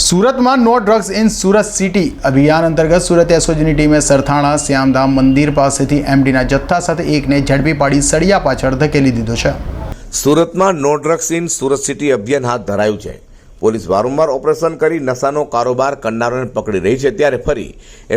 સુરતમાં no drugs in Surat city અભિયાન અંતર્ગત સુરત એસઓજીની ટીમે સરથાણા, શ્યામધામ મંદિર પાસેથી એમડીના જથ્થા સાથે એકને ઝડપી પાડી સળિયા પાછળ ધકેલી દીધો છે. સુરતમાં no drugs in Surat city અભિયાન હાથ ધરાયું છે. પોલીસ વારંવાર ઓપરેશન કરી નશાનો કારોબાર કરનારોને પકડી રહી છે ત્યારે ફરી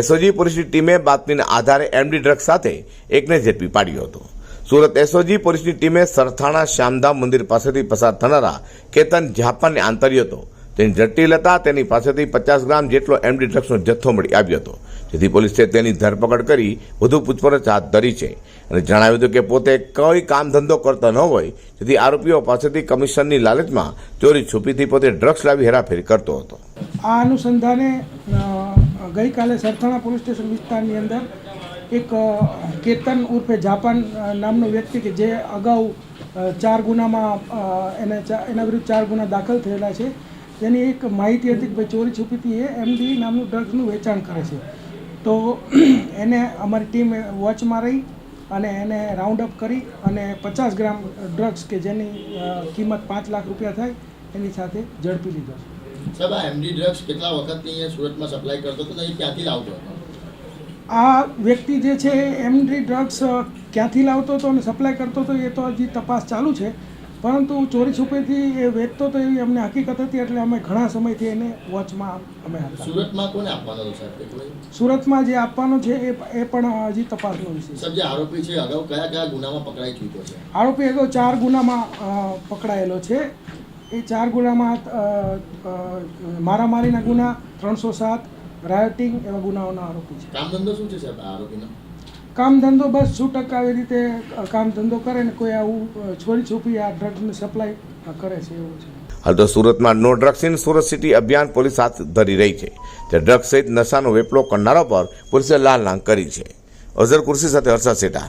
એસઓજી પોલીસની ટીમે બાતમીના આધારે એમડી ડ્રગ્સ સાથે એકને ઝડપી પાડ્યો હતો. સુરત એસઓજી પોલીસની ટીમે સરથાણા, શ્યામધામ મંદિર પાસેથી પસાર થનારા કેતન ઝાપાને આંતર્યો હતો. તેની જટિલ હતા, તેની પાસેથી પચાસ ગ્રામ જેટલો એમડી ડ્રગ્સનો જથ્થો મળી આવ્યો હતો. જેથી પોલીસે તેની ધરપકડ કરી વધુ પૂછપરછ હાથ ધરી છે. અને જણાવ્યું હતું કે પોતે કોઈ કામ ધંધો કરતો ન હોય જેથી આરોપીઓ પાસેથી કમિશનની લાલચમાં ચોરી છુપીથી પોતે ડ્રગ્સ લાવી હેરાફેરી કરતો હતો. આ અનુસંધાને ગઈકાલે સરથાણા પોલીસ સ્ટેશન વિસ્તારની અંદર એક કેતન ઉર્ફે જાપાન નામનો વ્યક્તિ કે જે અગાઉ ચાર ગુનામાં એને એના વિરુદ્ધ ચાર ગુના દાખલ થયેલા છે. તેની એક માહિતી હતી કે ભાઈ ચોરી છુપીથી એ એમડી નામનું ડ્રગ્સનું વેચાણ કરે છે. તો એને અમારી ટીમ વોચમાં રહી અને એને રાઉન્ડ અપ કરી અને પચાસ ગ્રામ ડ્રગ્સ કે જેની કિંમત પાંચ લાખ રૂપિયા થાય એની સાથે ઝડપી લીધો છે. સાહેબ આ એમડી ડ્રગ્સ કેટલા વખતથી અહીંયા સુરતમાં સપ્લાય કરતો હતો એ ક્યાંથી લાવતો હતો? આ વ્યક્તિ જે છે એમડી ડ્રગ્સ ક્યાંથી લાવતો હતો અને સપ્લાય કરતો હતો એ તો હજી તપાસ ચાલુ છે. પરંતુ ચોરી છુપેથી એ વેચતો તો એવી અમને હકીકત હતી એટલે અમે ઘણા સમયથી એને વોચમાં અમે હતા. સુરતમાં કોને આપવાનો કોઈ? સુરતમાં જે આપવાનો છે એ એ પણ હજી તપાસનો વિષય છે. સાહેબ જે આરોપી છે અગાઉ કયા કયા ગુનામાં પકડાઈ ચૂક્યો છે? આરોપી અગાઉ ચાર ગુનામાં પકડાયેલો છે. એ ચાર ગુનામાં મારામારીના ગુના ત્રણસો સાત રાયોટિંગ એવા ગુનાઓના આરોપી છે. કામ ધંધો શું છે સાહેબ આરોપીનો? કામ ધંધો બસ છૂટક આવી રીતે કામ ધંધો કરે ને કોઈ આવું છોરી છોપી આ ડ્રગ્સની સપ્લાય કરે છે એવું છે. હાલ તો સુરતમાં no drugs in Surat city અભિયાન પોલીસ હાથ ધરી રહી છે. તે ડ્રગ્સ સહિત નશાનો વેપલો કરનારા પર પોલીસે લાલ લાંગ કરી છે. અઝર કુર્સી સાથે હર્ષદ સેટા.